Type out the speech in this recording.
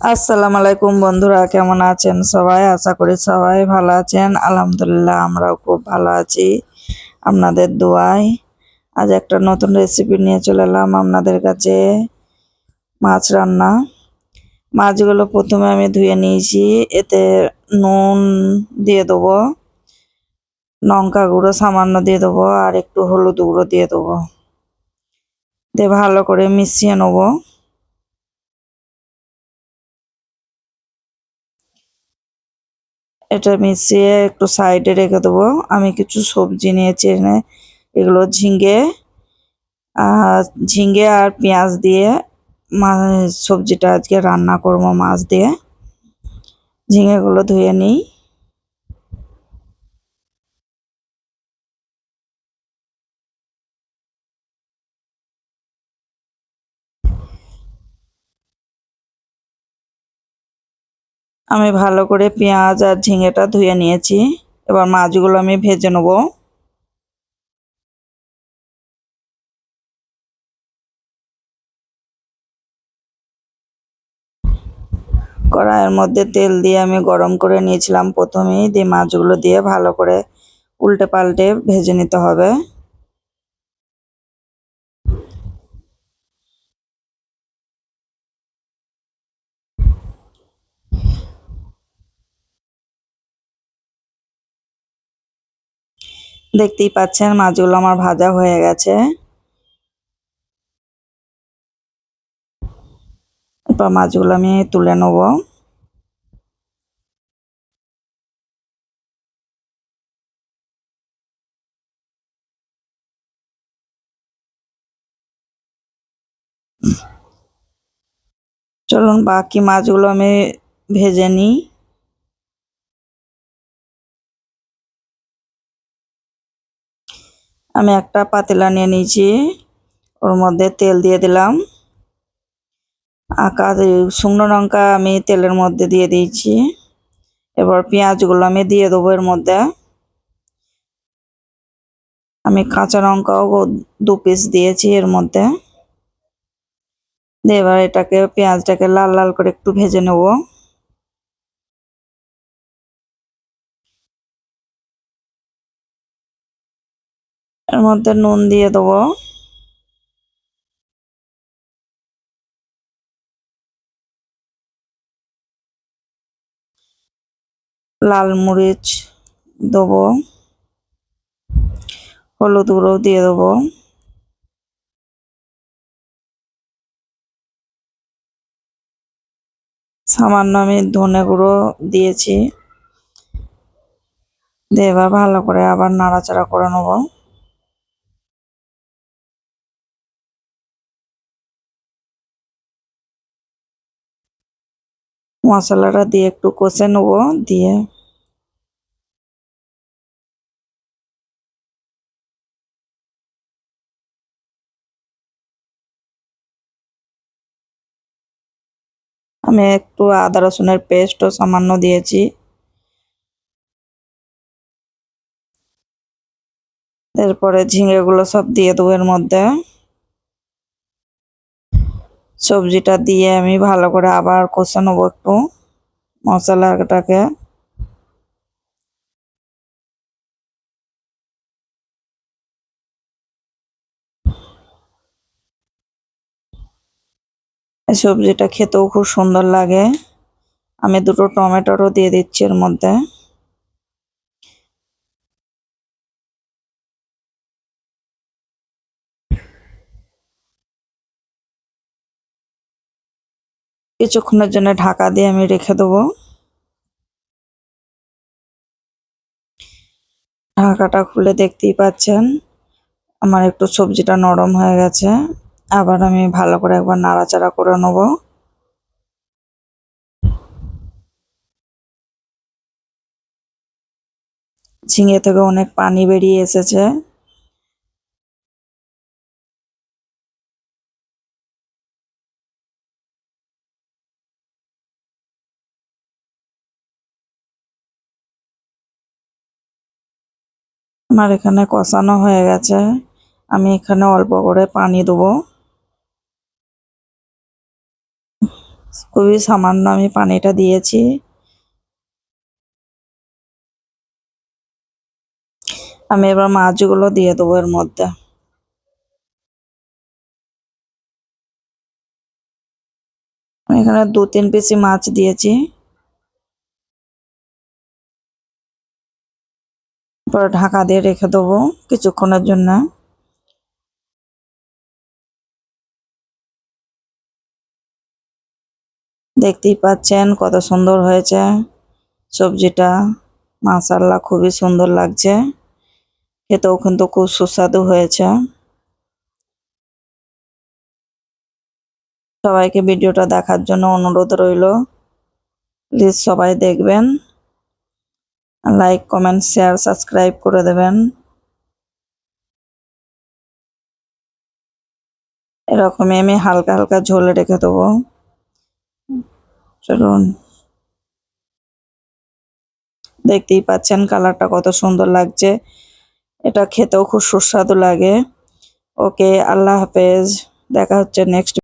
আসসালামু আলাইকুম বন্ধুরা, কেমন আছেন সবাই? আশা করি সবাই ভালো আছেন। আলহামদুলিল্লাহ, আমরাও খুব ভালো আছি। আপনাদের দোয়ায় আজ একটা নতুন রেসিপি নিয়ে চলে এলাম আপনাদের কাছে। মাছ রান্না। মাছগুলো প্রথমে আমি ধুয়ে নিয়েছি, এতে নুন দিয়ে দেবো, লঙ্কা গুঁড়ো সামান্য দিয়ে দেবো, আর একটু হলুদ গুঁড়ো দিয়ে দেবো। দিয়ে ভালো করে মিশিয়ে নেব। এটা মিশিয়ে একটু সাইডে রেখে দেবো। আমি কিছু সবজি নিয়েছি এনে এগুলো ঝিঙ্গে আর ঝিঙ্গে আর পেঁয়াজ দিয়ে সবজিটা আজকে রান্না করব মাছ দিয়ে। ঝিঙেগুলো ধুয়ে নিই। আমি ভালো করে পেঁয়াজ আর ঝিঙেটা ধুয়ে নিয়েছি। এবার মাছগুলো আমি ভেজে নেব। কড়াইয়ের মধ্যে তেল দিয়ে আমি গরম করে নিয়েছিলাম প্রথমেই। দিয়ে মাছগুলো দিয়ে ভালো করে উল্টে পাল্টে ভেজে নিতে হবে। দেখতেই পাচ্ছেন মাছগুলো আমার ভাজা হয়ে গেছে। এরপর মাছগুলো আমি তুলে নেব। চলুন বাকি মাছগুলো আমি ভেজে নিই। আমি একটা পাতিলা নিয়ে নিয়েছি। ওর মধ্যে তেল দিয়ে দিলাম। আঁকা শুকনো লঙ্কা আমি তেলের মধ্যে দিয়ে দিয়েছি। এবার পেঁয়াজগুলো আমি দিয়ে দেবো এর মধ্যে। আমি কাঁচা লঙ্কাও দু পিস দিয়েছি এর মধ্যে। দিয়ে এবার এটাকে, পেঁয়াজটাকে লাল লাল করে একটু ভেজে নেব। এর মধ্যে নুন দিয়ে দেবো। লাল মরিচ দেবো। হলুদ গুঁড়ো দিয়ে দেবো। সামান্য আমি ধনে গুঁড়ো দিয়েছি। দিয়ে এবার ভালো করে আবার নাড়াচাড়া করে নেব। মশলাটা দিয়ে একটু কষে নেব, দিয়ে আমি একটু আদা রসুনের পেস্টও সামান্য দিয়েছি। এরপরে ঝিঙেগুলো সব দিয়ে দেবো এর মধ্যে। সবজিটা দিয়ে আমি ভালো করে আবার কষে নেব একটু মশলাটাকে। সবজিটা খেতেও খুব সুন্দর লাগে। আমি দুটো টমেটোরও দিয়ে দিচ্ছি এর মধ্যে। কিছুক্ষণের জন্য ঢাকা দিয়ে আমি রেখে দেবো। ঢাকাটা খুলে দেখতেই পাচ্ছেন, আমার একটু সবজিটা নরম হয়ে গেছে। আবার আমি ভালো করে একবার নাড়াচাড়া করে নেব। ঝিঙে থেকে অনেক পানি বেরিয়ে এসেছে। আমার এখানে কষানো হয়ে গেছে। আমি এখানে অল্প করে পানি দেবো। খুবই সামান্য আমি পানিটা দিয়েছি। আমি এবার মাছগুলো দিয়ে দেবো এর মধ্যে। এখানে দু তিন পিসি মাছ দিয়েছি। পরে ঢাকা দিয়ে রেখে দেবো কিছুক্ষণের জন্য। দেখতেই পাচ্ছেন কত সুন্দর হয়েছে সবজিটা। মাশাল্লাহ খুবই সুন্দর লাগছে। খেতেও কিন্তু খুব সুস্বাদু হয়েছে। সবাইকে ভিডিওটা দেখার জন্য অনুরোধ রইল। প্লিজ সবাই দেখবেন। লাইক কমেন্ট শেয়ার সাবস্ক্রাইব করে দেবেন। এরকমই আমি হালকা হালকা ঝোলে রেখে দেবো। চলুন। দেখতেই পাচ্ছেন কালারটা কত সুন্দর লাগছে। এটা খেতেও খুব সুস্বাদু লাগে। ওকে, আল্লাহ হাফেজ। দেখা হচ্ছে নেক্সট